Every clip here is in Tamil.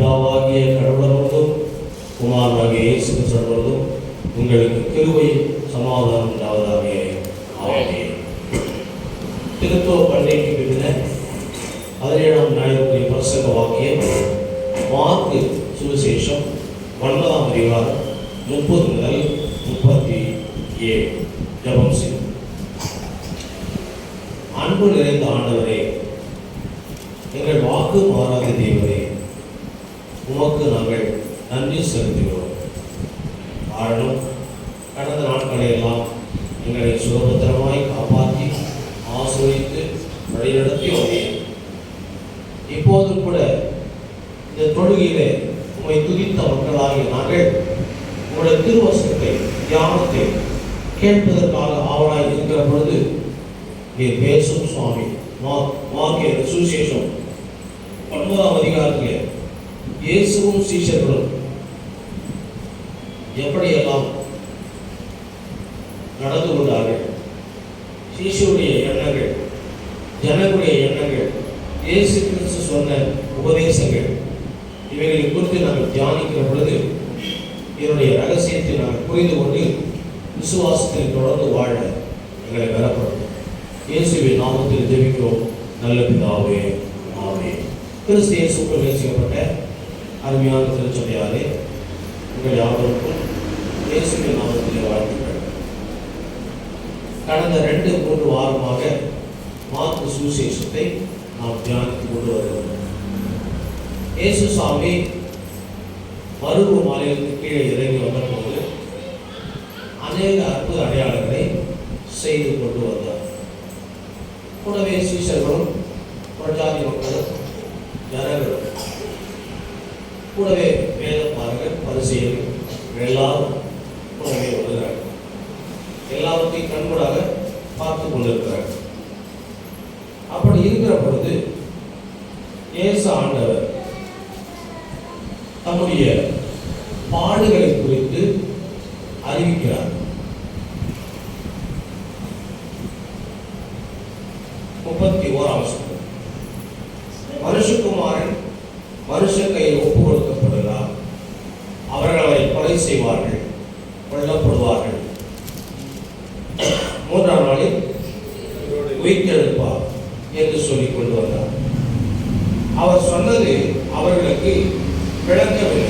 பிதாவாகிய கடவுளோடும் குமாரனாகிய இயேசு சொல்வதும் உங்களுக்கு கிருவை சமாதானம் உண்டாவதாக. ஆமென். திருத்துவ பண்டிகைக்கு பின்ன பதினேழாம் ஞாயிற்று பிரசங்க வாக்கியம் மார்க்கு சுவிசேஷம் ஒன்பதாம் அதிகாரம் முப்பது முதல் முப்பத்தி ஏழு ஜபம் செய்யும் அன்பு நிறைந்த ஆண்டவரே எங்கள் வாக்கு மாறாத தேவரே செலுத்துகிறோம் காரணம் கடந்த நாட்களை எல்லாம் எங்களை சுகபத்திரமாய் காப்பாற்றி ஆசிரியத்து வழிநடத்தி வந்தேன் இப்போது கூட இந்த தொழுகையிலே உண்மை துதித்த மக்களாகிய நாங்கள் உங்களுடைய திருவசத்தை தியானத்தை கேட்பதற்காக ஆவலாய் இருக்கிற பொழுது நீர் பேசும் சுவாமி வாக்கிய மார்க்கே சுவிசேஷம் ஒன்பதாம் அதிகாரத்திலே இயேசுவும் சீஷர்களும் எப்படியெல்லாம் நடந்து கொண்டார்கள்? சீஷருடைய எண்ணங்கள் ஜனங்களுடைய எண்ணங்கள் இயேசு கிறிஸ்து சொன்ன உபதேசங்கள் இவைகளை குறித்து நாங்கள் தியானிக்கிற பொழுது இதனுடைய ரகசியத்தை நாங்கள் புரிந்து கொண்டு விசுவாசத்தில் தொடர்ந்து வாழ எங்களை பெறப்படும் இயேசுவின் நாமத்தில் ஜெபிக்கிறோம். நல்ல பிதாவே ஆவே கிறிஸ்து இயேசுக்குள் நேசிக்கப்பட்ட அருமையான திருச்சபையாரே உங்கள் யாவருக்கும் இயேசுவின் நாமத்திலே வாழ்த்துக்கள். கடந்த ரெண்டு மூன்று வாரமாக மார்க்கு சுவிசேஷத்தை நாம் தியானித்து கொண்டு வருகிறோம். இயேசு சாமி மருவு மாநிலத்துக்கு கீழே இறங்கி வந்தபோது அநேக அற்புத அடையாளங்களை செய்து கொண்டு வந்தார். கூடவே சீசர்களும் புரஜாதி மக்களும் ஜனங்களும் கூடவே வேதப்பார்கள் பரிசெயர்கள் எல்லாரும் கொண்டிருக்கிறார் அப்படி இருக்கிற பொழுது இயேசு ஆண்டவர் தம்முடைய பாடுகளை குறித்து அறிவிக்கிறார். முப்பத்தி ஓராம் மனுஷகுமாரன் மனுஷ கையில் ஒப்பு கொடுக்கப்படுகிறார் அவர்கள் அவரை கொலை செய்வார்கள் கொல்லப்படுவார்கள் மூன்றாம் நாளில் உயிர்த்தெழுப்பார் என்று சொல்லிக் கொண்டு வந்தார் அவர் சொன்னது அவர்களுக்கு விளங்கவில்லை.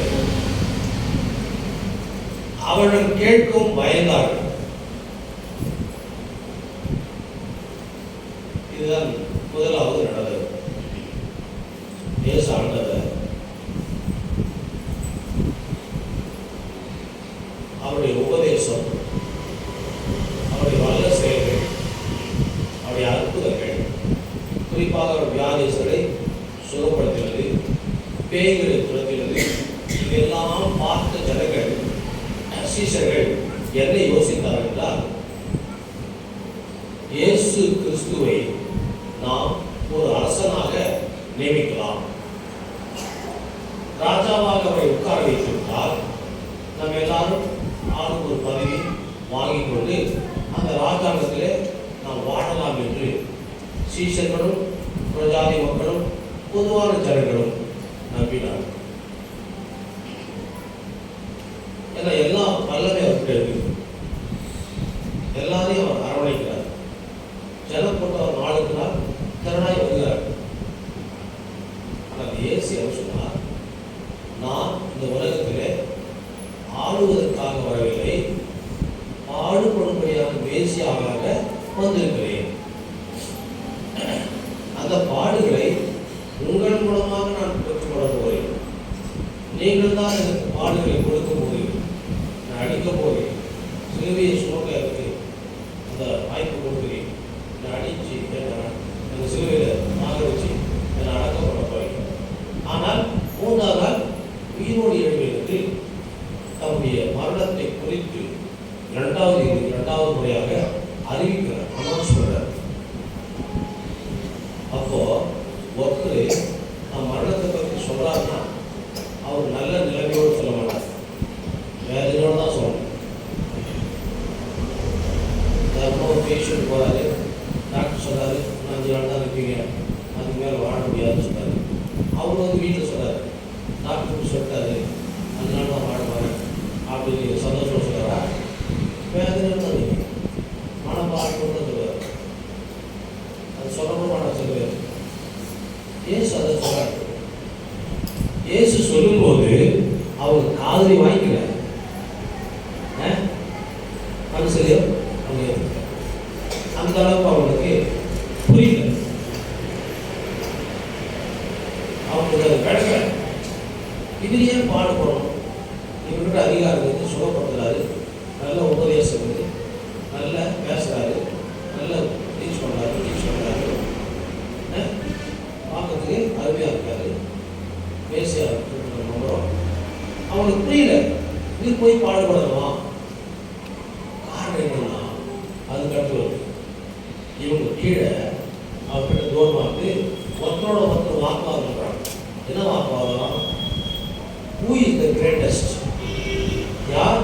அவர்கள் கேட்கும் பயந்தார்கள் இதுதான் முதலாவது நியமிக்கலாம். ராஜாவாக அவரை உட்கார வைத்திருந்தால் நம்ம எல்லாரும் ஆளுக்கு ஒரு பதவி வாங்கிக் கொண்டு அந்த ராஜாங்கத்திலே நாம் வாழலாம் என்று சீசர்களும் பிரஜாதி மக்களும் பொதுவான ஜனங்களும் நம்பினார் ஏன்னா எல்லா வல்லமே அவர்கிட்ட இருக்கு எல்லாரையும் அவர் அரவணைக்கிறார் ஜனம் கொண்டு அவர் நாளுக்கு நாள் திறனாய் வருகிறார் ஆனால் இயேசு அவர் சொன்னார் நான் இந்த உலகத்திலே ஆளுவதற்காக வரவில்லை. பாடுபடும்படியாக மேசியாக வந்திருக்கிறேன் அந்த பாடுகளை உங்கள் மூலமாக நான் பெற்றுக்கொள்ள போகிறேன் நீங்கள் தான் எனக்கு பாடுகளை கொடுக்க போகிறீர்கள் நான் அடிக்க போகிறேன் சிலுவையை சுமக்க இருக்கு அந்த வாய்ப்பு கொடுக்குறேன் நான் அடிச்சு என்ன அந்த சிலுவையில் நாக வச்சு என்னை அடக்கம் பண்ண போகிறேன் ஆனால் மூன்றாவது நாள் உயிரோடு எழுவதற்கு தம்முடைய மரணத்தை குறித்து இரண்டாவது இரண்டாவது முறையாக அறிவிக்கிறார். அனௌன்ஸ் பண்றார் அப்போ ஒருத்தர் நான் மரணத்தை பற்றி சொல்றாருன்னா அவர் நல்ல நிலைமையோடு சொல்ல மாட்டார் வேதனையோடு தான் சொல்லணும் தர்மம் பேஷண்ட் போறாரு டாக்டர் சொல்றாரு "இன்னும் அஞ்சு நாள் தான் இருப்பீங்க அதுக்கு மேலே வாழ முடியாதுன்னு சொன்னாரு அவர் வந்து வீட்டில் சொல்றாரு டாக்டர் சொல்லிட்டாரு அதனால தான் வாழ வரேன் அப்படின்னு சந்தோஷம் சொல்லுறா வேதனை தான் மனப்பாடம் தான் சொல்லுவார் அது சொல்லணும் சொல்லுவார் ஏசு அதை சொல்றாரு. இயேசு சொல்லும்போது அவர் காதலி வாங்கிக்கிறார் ஆ? அது சரியா அவங்க ஏத்துக்கல. அந்த அளவுக்கு அவங்களுக்கு புரியல அவங்களுக்கு அது விளக்கல இது ஏன் பாடுபடும் இவர்கிட்ட அதிகாரம் இருக்கு சுகப்படுத்துறாரு நல்ல உபதேசம் இருக்கு நல்ல பேசுறாரு நல்ல டீச் பண்றாரு டீச் பண்றாரு ஆ? பார்க்கறதுக்கு அருமையா இருக்காரு பேசியா நம்புகிறோம் அவனுக்கு புரியல. இது போய் பாடுபடலாம் காரணம் என்னன்னா அது கட்டுவது. இவங்க கீழே அவர்கிட்ட தூரமாக்கு ஒருத்தரோட ஒருத்தர் வாக்குவாதம் பண்றாங்க. என்ன வாக்குவாதம்? ஹூ இஸ் த கிரேட்டஸ்ட் யார்?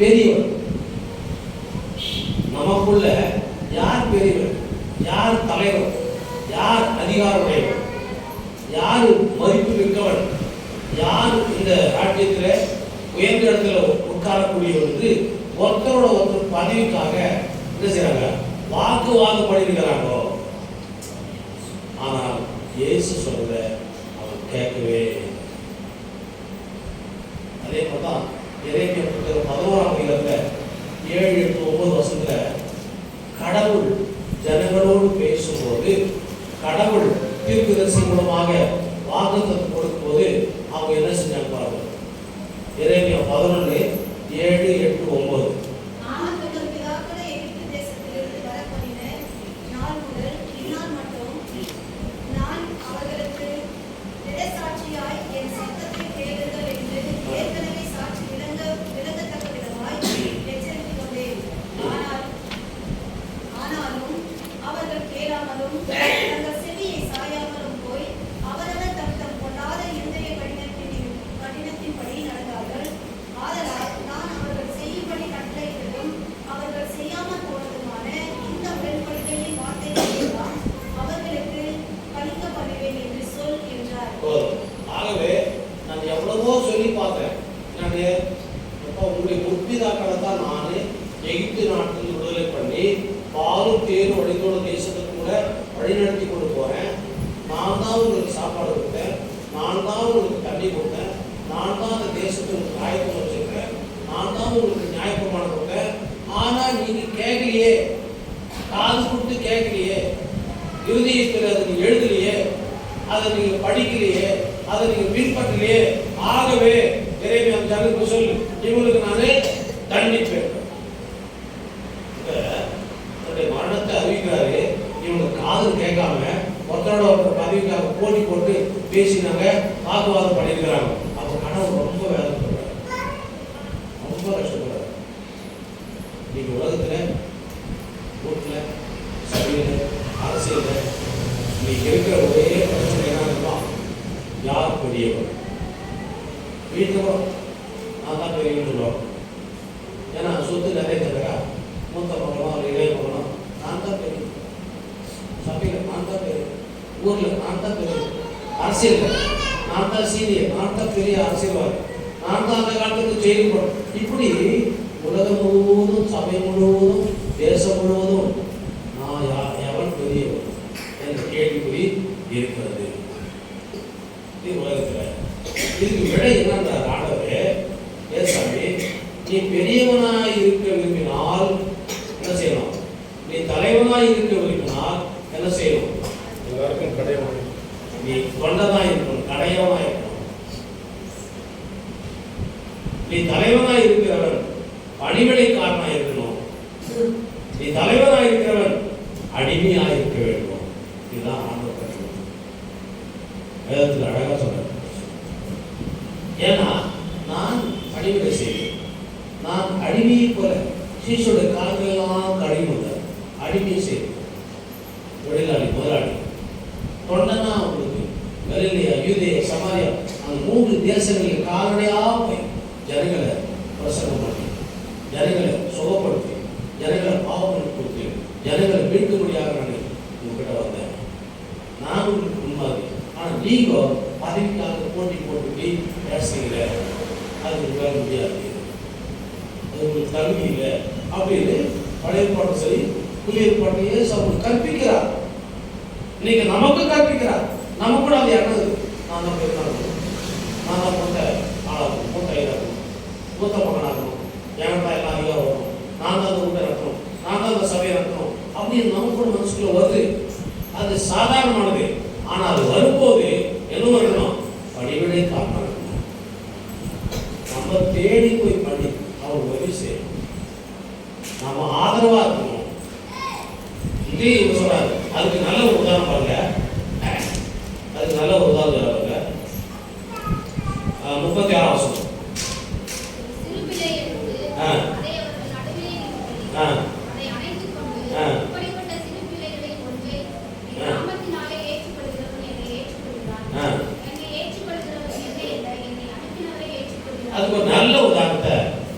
பெரியவர் நமக்குள்ள யார் பெரியவர் யார் தலைவர் யார் அதிகாரமுடையவர் யார் மதிப்பு மிக்கவன் யார் இந்த ராஜ்யத்தில் உயர்ந்த இடத்துல உட்காரக்கூடியவர் என்று ஒருத்தரோட ஒருத்தர் பதவிக்காக என்ன செய்றாங்க? வாக்குவாதம் பண்ணியிருக்கிறாங்களோ ஆனால் இயேசு சொல்ற அவர் கேட்கவே அதே மாதிரி தான் இறைமைய புத்தகம் பதினோராம் அதிகாரத்துல ஏழு எட்டு ஒன்பது வருஷத்துல கடவுள் ஜனங்களோடு பேசும்போது கடவுள் தீர்க்கதரிசி மூலமாக வாக்குத்தம் கொடுக்கும்போது அவங்க என்ன செஞ்சாங்க பாருங்க? இறைமைய பதினொன்று ஏழு எட்டு ஒம்பது. நான் சொல்லி பார்த்தேன் நான் இப்போ உங்களுடைய முற்பிதாக்களை தான் நான் எகிப்து நாட்டில் விடுதலை பண்ணி பாலும் தேரும் வழித்தோட தேசத்துக்கு கூட வழிநடத்தி கொண்டு போகிறேன் நான் தான் உங்களுக்கு சாப்பாடு கொடுத்தேன் நான் தான் உங்களுக்கு தண்ணி கொடுத்தேன் நான் தான் அந்த தேசத்துக்கு ஆயத்தம் வச்சுருக்கேன் நான் தான் உங்களுக்கு நியாயப்பிரமாணம் கொடுத்தேன் ஆனால் நீங்கள் கேட்கலையே. காது கொடுத்து கேட்கலையே. இறுதியத்தில் அதை நீங்கள் எழுதலையே. அதை நீங்கள் படிக்கலையே. அதை நீங்க பின்பற்றலையே ஆகவே இறைவி அந்த சொல்லு. இவங்களுக்கு நானே தண்டிப்பேன். தன்னுடைய மரணத்தை அறிவிக்கிறாரு. இவங்க காதல் கேட்காம ஒருத்தரோட ஒருத்தர் பதவிக்காக போட்டி போட்டு பேசினாங்க. வாக்குவாதம் பண்ணியிருக்கிறாங்க அப்ப கனவு ரொம்ப வேதனைப்படுறாரு ரொம்ப கஷ்டப்படுறாரு இன்னைக்கு உலகத்துல வீட்டுல சபையில அரசியல்ல இன்னைக்கு இருக்கிற ஒரே பிரச்சனை என்ன யார் பெரியவர் வீட்டுல கூட நான் தான் பெரியவன்னு சொல்லுவாங்க ஏன்னா சொத்து நிறைய தரகா மூத்த மகனோ அல்லது இளைய மகனோ நான் தான் பெரிய சபையில் நான் தான் பெரிய ஊரில் நான் தான் பெரிய அரசியல் நான் தான் சீனியர் நான் தான் பெரிய அரசியல்வாதி நான் தான் அந்த காலத்துக்கு செயல்படும் இப்படி உலகம் முழுவதும் சபை முழுவதும் தேசம் முழுவதும் நான் யா எவன் பெரியவன்? என்ற கேள்விக்குறி இருக்கிறது இது உலகத்தில் இதுக்கு விடை என்னன்றார் ஆண்டவரே ஏசாமி நீ பெரியவனாய் இருக்க விரும்பினால் என்ன செய்யணும் நீ தலைவனாய் இருக்க விரும்பினால் என்ன செய்யணும் எல்லாருக்கும் கிடையாது நீ தொண்டனாய் இருக்கணும் கடையவனாய் இருக்கணும் நீ தலைவனாய் இருக்கிறவன் பணிவிடைக்காரனாய் இருக்கணும் நீ தலைவனாய் இருக்கிறவன் அடிமையாய் இருக்க வேண்டும் இதுதான் ஆண்டவர் கட்டளை வேதத்தில் அழகா சொல்றார் ஏன்னா நான் பணிவிடை செய்வேன் நான் அடிமையை போல சீசோட காலங்களெல்லாம் கடிமை வந்தார் அடிமையை செய்வேன் தொழிலாளி முதலாளி தொண்டனா உங்களுக்கு கலிலியா யூதேயா சமாரியா அந்த மூன்று தேசங்களில் காலடையா போய் ஜனங்களை பிரசங்கம் ஜனங்களை சுகப்படுத்தி ஜனங்களை பாவம் கொடுத்து ஜனங்களை மீட்கும்படியாக நான் உங்ககிட்ட வந்தேன். நான் உங்களுக்கு முன்மாதிரி ஆனால் நீங்கள் பதவிக்காக போட்டி போட்டி போட்டுட்டு பேசுகிற அது உங்களால் முடியாது. அது உங்களுக்கு தகுதி இல்லை. அப்படின்னு பழைய பாட்டு சரி புதிய பாட்டு ஏசு அவங்களுக்கு கற்பிக்கிறார். இன்னைக்கு நமக்கு கற்பிக்கிறார். நமக்கு கூட அது என்னது நான் தான் பெருமாள் மூத்த ஆளாகணும் மூத்த ஐயாகணும் மூத்த மகனாகணும் என்கிட்ட எல்லாம் ஐயா வரணும் நான் தான் அந்த வீட்டை நடத்தணும் நான் தான் அந்த சபையை நடத்தணும் அப்படின்னு நமக்கு கூட மனசுக்குள்ள வருது. அது சாதாரணமானது. ஆனால் அது வரும்போது என்ன வரணும் பணிவிடை காரணம் இருக்கணும். நம்ம தேடி போய் பண்ணி அவர் உதவி செய்யணும் நம்ம ஆதரவா இருக்கணும் இதே இவர் சொல்றாரு அதுக்கு நல்ல ஒரு உதாரணம் பாருங்க அதுக்கு நல்ல ஒரு உதாரணம் பாருங்க அஹ் முப்பத்தி ஆறாம் வருஷம் சிறுபிள்ளை எடுத்து ஆ. அதை அவர்கள் நடுவிலே நிறுத்தி, ஆ. அதை அணைத்துக் கொண்டு, ஆ. இப்படிப்பட்ட சிறு பிள்ளைகளில் ஒன்றை என் ஆ. நாமத்தினாலே ஏற்றுக்கொள்கிறவன் என்னை ஏற்றுக்கொள்கிறான். ஆ. என்னை ஏற்றுக்கொள்கிறவன் என்னை அல்ல, என்னை அனுப்பினவரை ஏற்றுக்கொள்கிறான். அதுக்கு ஒரு நல்ல உதாரணத்தை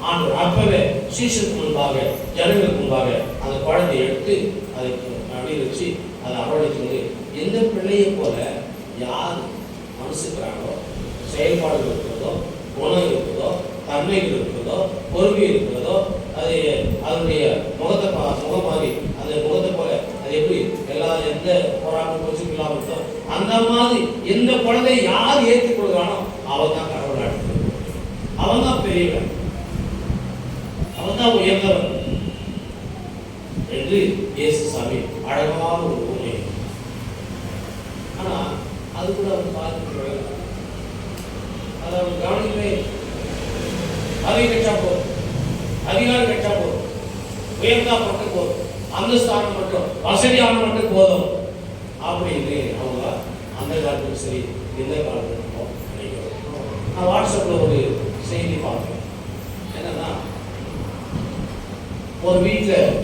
ஆண்டவர் அப்பவே சீசனுக்கு முன்பாக ஜனங்களுக்கு முன்பாக அந்த குழந்தையை எடுத்து அதை அப்படி வச்சு அதை அரவணைத்து வந்து எந்த பிள்ளையை போல யார் மனசுக்கிறாங்களோ செயல்பாடுகள் இருக்கிறதோ குணம் இருக்கிறதோ தன்மைகள் இருக்கிறதோ பொறுமை இருக்கிறதோ அது அதனுடைய முகத்தை பா முகம் மாதிரி அந்த முகத்தை போல அது எப்படி எல்லா எந்த போராட்டம் கொஞ்சம் இல்லாமல் இருக்கோ அந்த மாதிரி எந்த குழந்தையை யார் ஏற்றுக்கொள்கிறானோ அவன் தான் கடவுள் அவன் தான் பெரியவன். அவன் தான் உயர்ந்தவன் என்று இயேசு சாமி அழகான ஒரு உண்மை ஆனா அது கூட அவன் பார்த்து அதை அவன் கவனிக்கவே பதவி கட்டா போதும். அதிகாரம் கட்டா போதும். உயர்ந்தா மட்டும் போதும். அந்தஸ்தானம் மட்டும் வசதியான மட்டும் போதும். அப்படின்னு அவங்க அந்த காலத்துக்கும் சரி இந்த காலத்துக்கும் நினைக்கிறோம். நான் வாட்ஸ்அப்பில் ஒரு செய்தி பார்த்தேன் என்னன்னா ஒரு வீட்டில்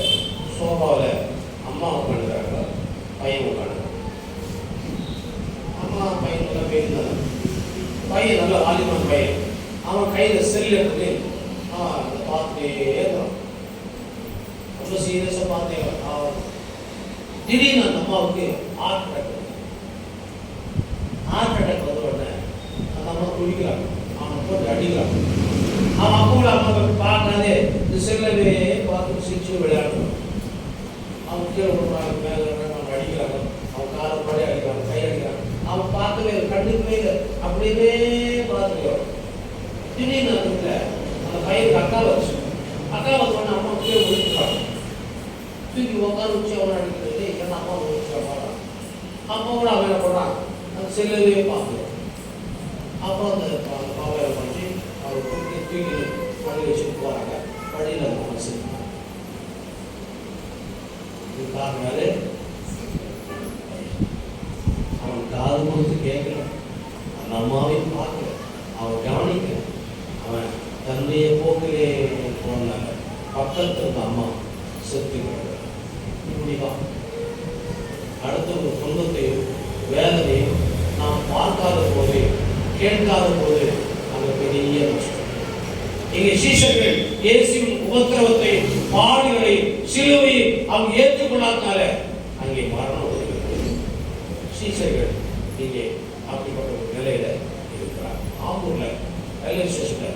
சோஃபாவில் அம்மா உட்காந்துருக்காங்க பையன் உட்காந்து அம்மா பையன் நல்லா பேசினாங்க பையன் நல்ல வாலிபன் பையன். அவன் கையில் செல் எடுத்து அவன் அதை பார்த்துட்டே இருக்கிறான். ரொம்ப சீரியஸாக பார்த்தேன் அவன் திடீர்னு அந்த அம்மாவுக்கு ஹார்ட் அட்டாக் ஹார்ட் அட்டாக் வந்த உடனே அந்த அம்மா குளிக்கிறாங்க அவனை போட்டு அடிக்கிறாங்க. அவன் அப்போட அம்மா பார்க்காதே. இந்த செல்லவே பார்த்து சிரிச்சு விளையாடணும் அவன் கீழே விடுறாங்க மேலே அவன் அடிக்கிறாங்க. அவன் காலை படி அடிக்கிறாங்க கை அடிக்கிறான் அவன் பார்க்கவே கண்டுக்கவே இல்லை. அப்படியே பார்த்துக்கிறான் திடீர்னு அந்த அந்த பையனுக்கு அக்கா வச்சு அக்கா வந்து உடனே அம்மா கீழே விழுந்துட்டாங்க தூக்கி உட்கார வச்சு அவன் அடிக்கிறது "டேய், என்ன அம்மா விழுந்துட்டாங்க அம்மா கூட அவன் என்ன பண்ணுறான் அந்த செல்லவே பார்க்குறான் அப்புறம் அந்த பா- தூக்கி தூக்கி வச்சு வச்சுட்டு போகிறாங்க வழியில் அந்த மனசு இது காரணம் அவன் காது கொடுத்து கேட்குறான் அந்த அம்மாவையும் பார்க்கல அவன் கவனிக்கல அவன் தந்தைய போக்கிலே போனாங்க பக்கத்துல இருந்த அம்மா செத்து இப்படிதான் அடுத்த ஒரு துன்பத்தையும் வேதனையும் நாம் பார்க்காத போது கேட்காத போது அந்த பெரிய நஷ்டம். இங்கே சீஷர்கள் இயேசுவின் உபத்திரவத்தை பாடுகளை சிலுவையை அவங்க ஏற்றுக்கொள்ளாதனால அங்கே மரணம் வருகிறது சீஷர்கள் இங்கே அப்படிப்பட்ட ஒரு நிலையில இருக்கிறார். ஆம்பூர்ல ரயில்வே ஸ்டேஷன்ல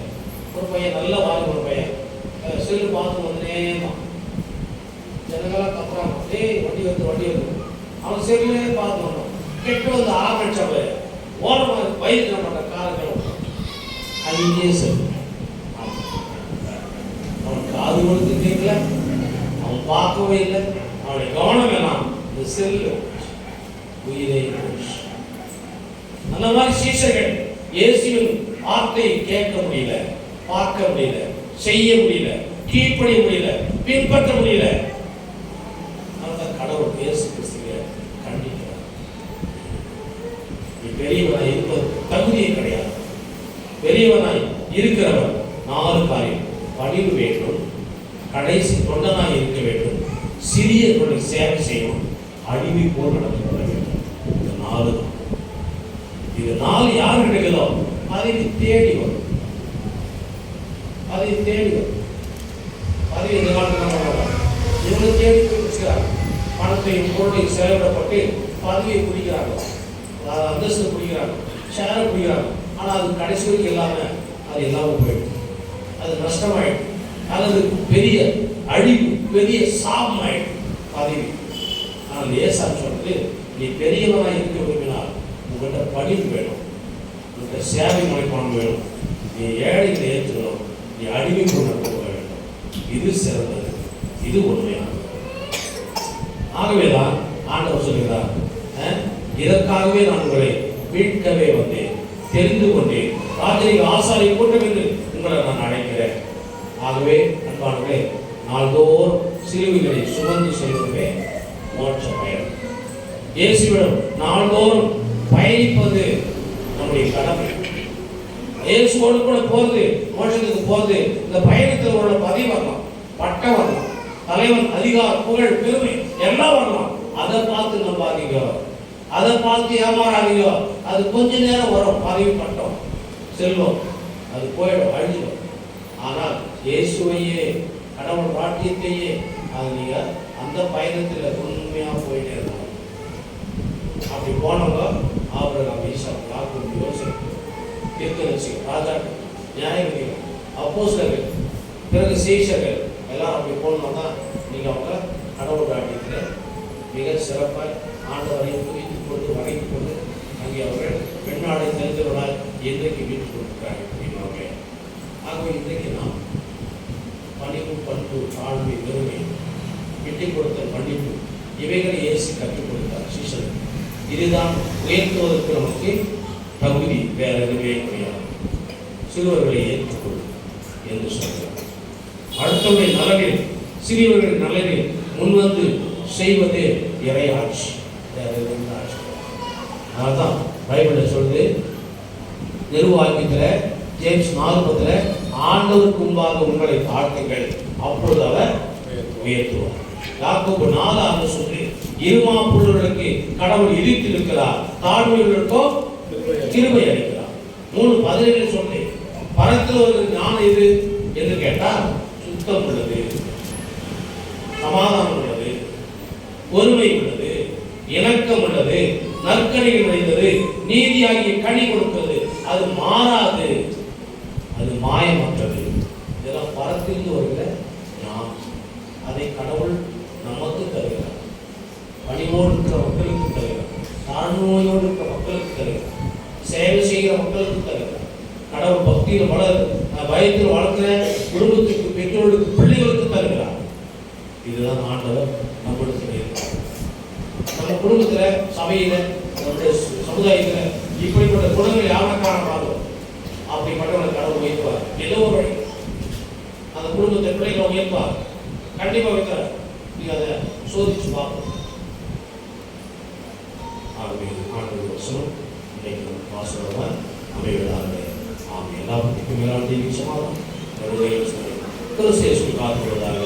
ஒரு பையன் நல்ல வாழ்க்கை ஒரு பையன். அஹ் செல்லு பார்த்து வந்தே தான் ஜனங்களாம் கப்புறாங்க டேய் வண்டி வந்து வண்டி வந்து அவன் செல்லே பார்த்து வந்தான். கெட்டு வந்து ஆரம்பிச்சவ ஓரமாக பயிர் நம்ம காலங்கள் அங்கேயே செல்லு காது கொடுத்து கேட்கல. அவன் பார்க்கவே இல்லை. அவனுடைய கவனம் எல்லாம் இந்த செல்லு உயிரை அந்த மாதிரி சீசர்கள் இயேசுவின் வார்த்தையை கேட்க முடியல பார்க்க முடியல செய்ய முடியல கீழ்ப்படிய முடியல பின்பற்ற முடியல. அந்த கடவுள் இயேசு கிறிஸ்துவை கண்டிக்கிறார். நீ பெரியவனாய் இருப்பது தகுதியே கிடையாது. பெரியவனாய் இருக்கிறவன் நாலு காரியம் பணிவு வேண்டும் கடைசி தொண்டனாக இருக்க வேண்டும். சிறியவர்களை சேவை செய்யணும் அடிமை போல் நடந்து கொள்ள வேண்டும். இந்த நாலு தான். இது நாலு யார் கிடைக்குதோ அதை தேடி வரும். அதை தேடி வரும். அது இந்த காலத்தில் என்ன இவங்களை தேடி போய் பணத்தை பொருளை செலவிடப்பட்டு பதவியை பிடிக்கிறாங்க அந்தஸ்து பிடிக்கிறாங்க ஷேரை பிடிக்கிறாங்க ஆனால் அது கடைசி வரைக்கும் இல்லாமல் அது எல்லாமே போயிடும் அது நஷ்டமாயிடும் அல்லது பெரிய அழிவு பெரிய சாபம் ஆயிடும் பதவி ஆனால் ஏசா சொல்றது நீ பெரியவனாக இருக்க விரும்பினால் உங்கள்கிட்ட பணிவு வேணும். உங்கள்கிட்ட சேவை மனைப்பான் வேணும். நீ ஏழைகளை ஏற்றுக்கணும் நீ அடிமை கொண்டு போக வேண்டும் இது சிறந்தது. இது உண்மையானது. ஆகவேதான் ஆண்டவர் சொல்கிறார் இதற்காகவே நான் உங்களை மீட்கவே வந்தேன் தெரிந்து கொண்டேன். ராஜரிக ஆசாரி கூட்டம் என்று உங்களை நான் அழைக்கிறேன். ஆகவே அன்பானவர்களே நாள்தோறும் சிலுவைகளை சுமந்து செல்வதே மோட்ச பயணம். இயேசுவிடம் நாள்தோறும் பயணிப்பது நம்முடைய கடமை. இயேசுவோடு கூட போறது மோட்சத்துக்கு போகிறது இந்த பயணத்தில் உள்ள பதவி வரலாம். பட்டம் வரலாம். தலைவன் அதிகாரம் புகழ் பெருமை எல்லாம் வரலாம். அதை பார்த்து நம்பாதீங்க. அதை பார்த்து ஏமாறாதீங்க. அது கொஞ்ச நேரம் வரும். பதவி பட்டம். செல்வம். அது போயிடும் அழிஞ்சிடும். ஆனால் இயேசுவையே கடவுள் பாட்டியத்தையே அது நீங்கள் அந்த பயணத்தில் உண்மையாக போயிட்டே இருக்கணும். அப்படி போனவங்க ஆபிரகாம் ஈசாக் யாக்கோபு யோசேப்பு தீர்க்கதரிசி ராஜாக்கள் நியாயங்கள் அப்போசர்கள் பிறகு சீஷர்கள் எல்லாம் அப்படி போனோம்னா நீங்கள் அவங்க கடவுள் ராட்டியத்தில் மிக சிறப்பாக ஆண்டவரை குறித்து கொண்டு வகைத்து கொண்டு அங்கே அவர்கள் பெண்ணாடை தெரிந்தவர்களால் இன்றைக்கு வீட்டுக்கு கொடுக்குறாங்க அப்படின்னு ஆகவே இன்றைக்கு நாம் பண்பு தாழ்மை பெருமை விட்டு கொடுத்த மன்னிப்பு இவைகளை இயேசு கற்றுக் கொடுத்தார். சீசன் இதுதான் உயர்த்துவதற்கு நமக்கு தகுதி வேற எதுவுமே கிடையாது. சிறுவர்களை ஏற்றுக்கொள் என்று சொல்கிறார் அடுத்தவருடைய நலனில் சிறியவர்களின் நலனில் முன்வந்து செய்வது இறையாட்சி. வேற எதுவும் ஆட்சி. அதான் பைபிளில் சொல்லுது நிர்வாகத்தில் ஜேம்ஸ் நாலுபத்தில் ஆண்டவருக்கு முன்பாக உங்களை தாழ்த்துங்கள் அப்பொழுது அவர் உயர்த்துவார். யாக்கோபு நாலு சொல்லி இருமா புள்ளர்களுக்கு கடவுள் இடித்திருக்கிறார். தாழ்மையுள்ளோ கிருபை அளிக்கிறார். மூணு பதினேழு சொல்லி பரத்தில் ஒரு ஞானம் இது என்று கேட்டால் சுத்தம் உள்ளது சமாதானம் உள்ளது பொறுமை உள்ளது இணக்கம் உள்ளது நற்கனிகள் நிறைந்தது நீதியாகிய கனி கொடுக்கிறது. அது மாறாது அது மாயமற்றது இதெல்லாம் பரத்திலிருந்து வருகிற ஞானம் அதை கடவுள் நமக்கு தருகிறார் பணிவோடு இருக்கிற மக்களுக்கு தருகிறார் நோயோடு இருக்கிற மக்களுக்கு தருகிறார் சேவை செய்கிற மக்களுக்கு தருகிறார் கடவுள் பக்தியில் வளர் பயத்தில் வளர்க்கிற குடும்பத்துக்கு பெற்றோருக்கு பிள்ளைகளுக்கு தருகிறார் இதுதான் ஆண்டவர் நம்மளுக்கு நம்ம குடும்பத்தில் சபையில் நம்முடைய சமுதாயத்தில் இப்படிப்பட்ட குணங்கள் யாரை காணப்படாதோ அப்படிப்பட்டவனை கடவுள் வைப்பார் ஏதோ ஒரு வழி அந்த குடும்பத்தை பிள்ளைகளை உயர்த்துவார் கண்டிப்பாக வைக்கிறார். நீங்கள் அதை சோதிச்சு பார்க்கணும் இன்னைக்கு நம்ம வாசகமாக அமைவதாக ஆமே எல்லாத்துக்கும் மேலான காத்துவதாக